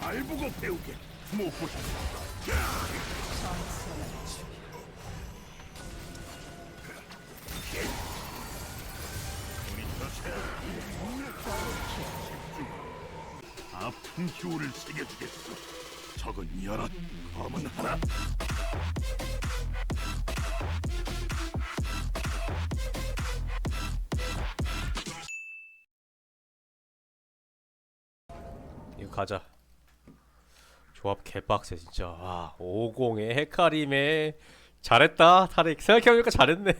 잘 보고 배우게. 못 보셨어. 우리 저 아픈 효를 새겨주겠어. 적은 여러, 검은 하나. 이거 가자. 조합 개빡세 진짜. 와 50에 헤카림에 잘했다 타릭 생각해보니까 잘했네.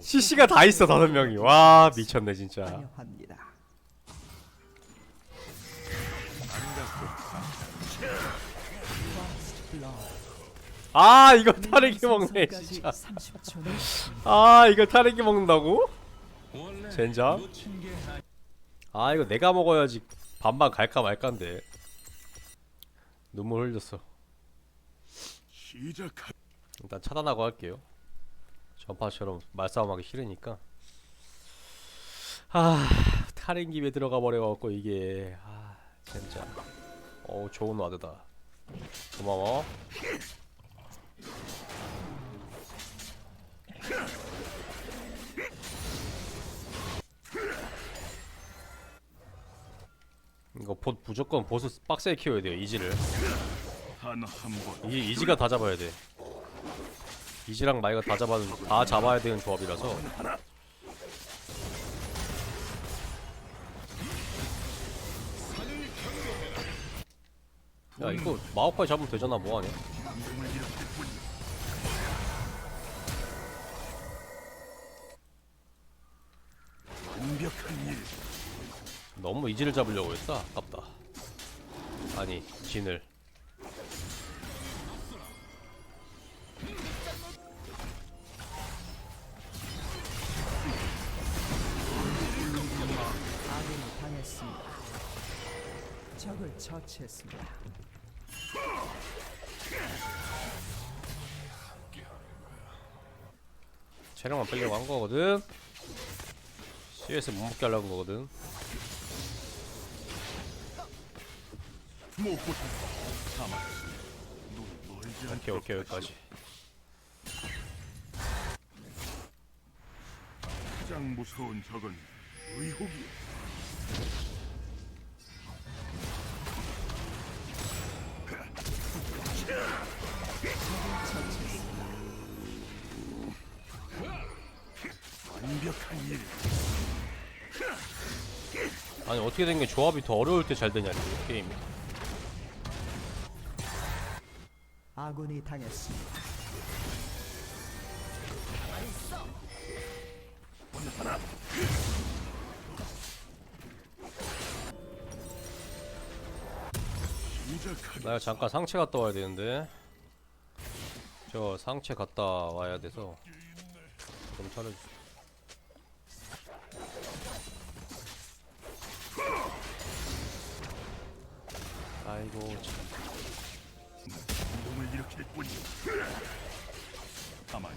CC가 다 있어 다섯 명이. 와 미쳤네 진짜. 환영합니다. 아 이거 타릭이 먹네 진짜. 30초는 아 이거 타릭이 먹는다고? 젠장. 아 이거 내가 먹어야지 반반 갈까 말까인데. 눈물 흘렸어. 시작하. 일단 차단하고 할게요. 전파처럼 말싸움하기 싫으니까. 아, 탈인 김에 들어가 버려갖고 이게 아, 진짜. 어, 좋은 와드다. 고마워. 이거 보, 무조건 보스 빡세게 키워야 돼요 이지를 단한 번. 이 이지가 다 잡아야 돼. 이지랑 마이가 다 잡아 다 잡아야 되는 조합이라서. 야 이거 마오카이 잡으면 되잖아 뭐하냐? 완벽한 일. 너무 이지를 잡으려고 했다. 아깝다. 아니 진을. 아군이 당했습니다. 적을 처치했습니다. 체력만 빼려고 한 거거든. CS 못 먹게 하려고 한 거거든. 오케이 오케이 여기까지. 가장 무서운 적은 의혹이야. 완벽한 일. 아니 어떻게 된 게 조합이 더 어려울 때 잘 되냐니 게임이. 아군이 당했습니다. 나 잠깐 상체 갔다 와야 되는데 저 상체 갔다 와야 돼서 좀 차려주세요 아이고 참. 운동을 일으킬 뿐이야. 가만히.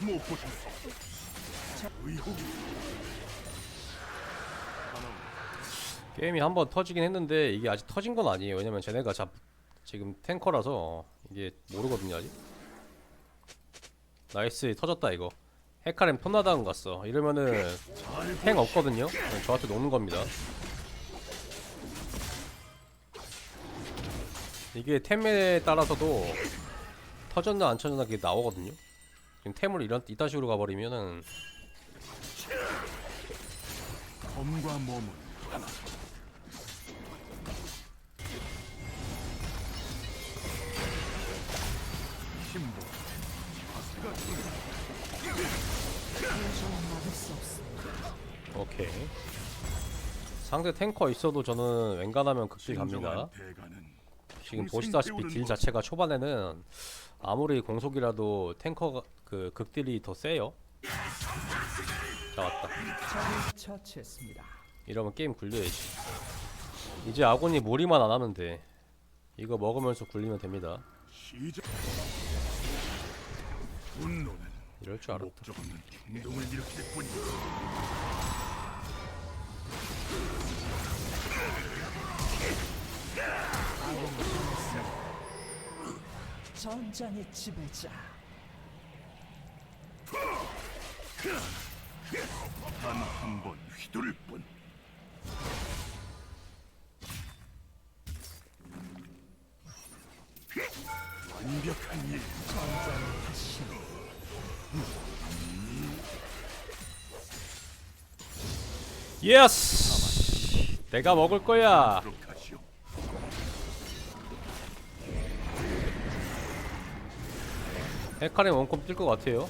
못 보셨어. 의혹이. 하나 게임이 한 번 터지긴 했는데 이게 아직 터진 건 아니에요. 왜냐면 쟤네가 잡 지금 탱커라서 이게 모르거든요 아직. 나이스 터졌다 이거. 헤카렘 톤나다운 갔어. 이러면은 탱 없거든요? 그냥 저한테 녹는 겁니다. 이게 템에 따라서도 터졌나 안 터졌나 그게 나오거든요? 지금 템을 이런 이딴 식으로 가버리면은 검과 몸은 하나. 막을 수 없습니다. 오케이 상대 탱커 있어도 저는 웬간하면 극딜 갑니다 대가는 지금 보시다시피 딜 법. 자체가 초반에는 아무리 공속이라도 탱커가 그 극딜이 더 세요 적을 처치했습니다. 이러면 게임 굴려야지 이제 아군이 무리만 안 하면 돼 이거 먹으면서 굴리면 됩니다 시작. 분노는 이럴 줄 알았다 목적 없는 행동을 일으킬 뿐이야. 전장의 지배자. 단한번 휘두를 뿐. 예스 내가 먹을 거야. 헤카림 원콤 뜰것 같아요.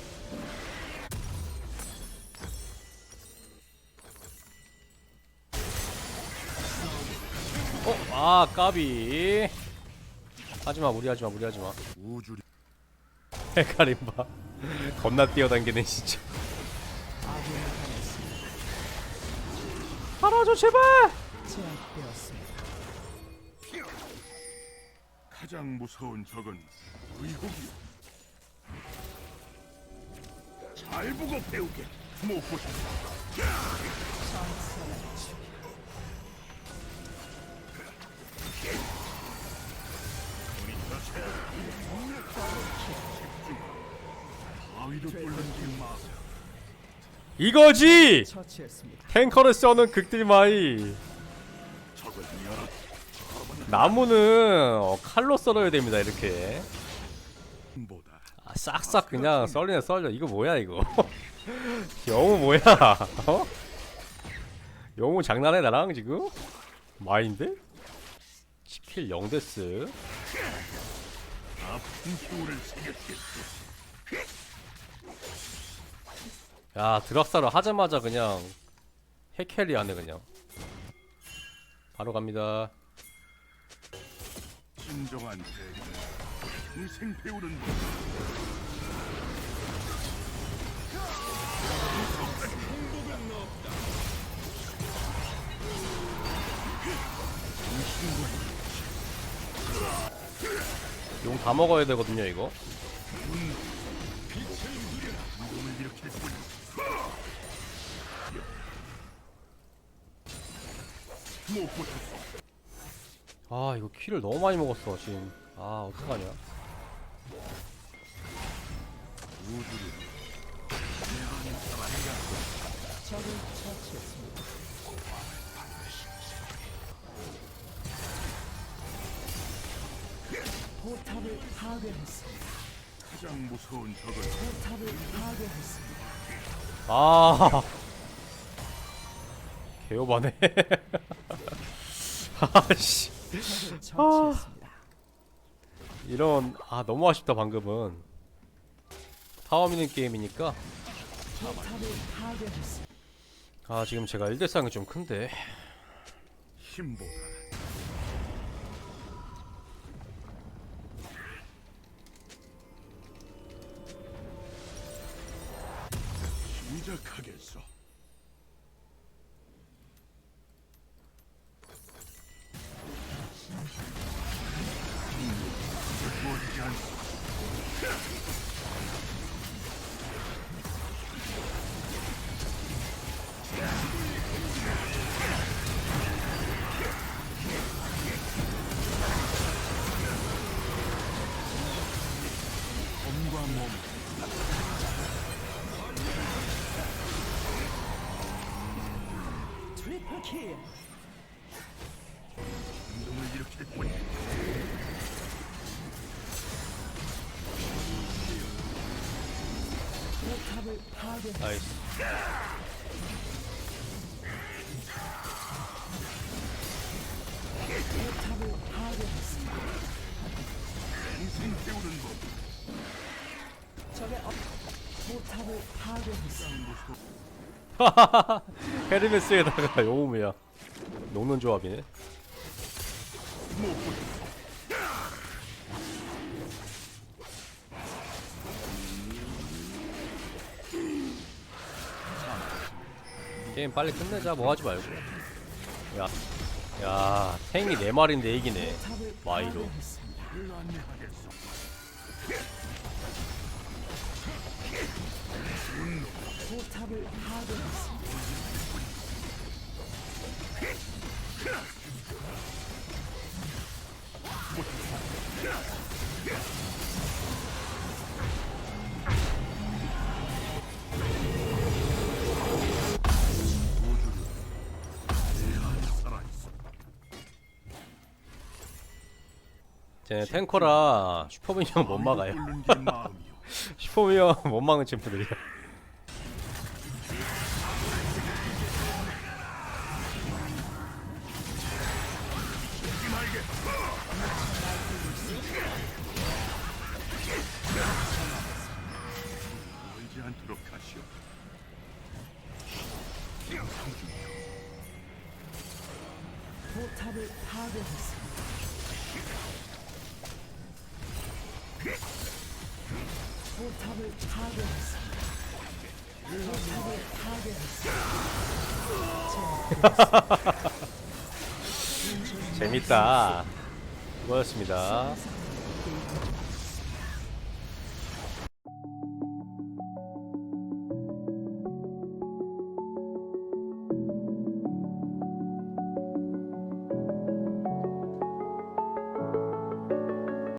어? 아 까비. 하지마 무리하지마 무리하지마. 우주리 헤카림 봐. 겁나 뛰어당기네 진짜 살아줘 제발 제압되었습니다. 가장 무서운 적은 의혹이오. 잘 보고 배우게. 못 보셨 이거지. 탱커를 써는 극딜마이 나무는 어, 칼로 썰어야 됩니다 이렇게 아, 싹싹 그냥 썰리네 썰려 이거 뭐야 이거 영우 뭐야 어? 영우 장난해 나랑 지금? 마인데? 스킬 0데스 아픈 효를 새겼겠소. 야 드락사를 하자마자 그냥 핵캐리 하네 그냥. 바로 갑니다. 진정한 대리는 평생 배우는 법. 용 다 먹어야 되거든요 이거 아 이거 키를 너무 많이 먹었어 지금 아 어떡하냐 적을. 포탑을 파괴했습니다. 가장 무서운 적은 포탑을 파괴했습니다. 아 개오바네 아씨 처치했습니다. 이런 아 너무 아쉽다 방금은 타워 미는 게임이니까 포탑을 파괴했습니다. 아 지금 제가 1대3이 좀 큰데 힘보다 시작하겠어. 운동을 뿐이야. 포탑을 파괴했습니다. 나이스 포탑을 파괴했습니다. 평생 배우는 법. 적의 업 포탑을 파괴했습니다. 헤르메스에다가 요우무야. 녹는 조합이네. 게임 빨리 끝내자. 뭐 하지 말고. 야, 야 탱이 네 마리인데 이기네. 마이로 쟤네 탱커라 슈퍼미니언 못 막아요. 슈퍼미니언 못 막는 챔프들이야 않도록 하시오. 포탑을 파괴했습니다. 포탑을 파괴했습니다. 포탑을 파괴했습니다. 재밌다 수고하셨습니다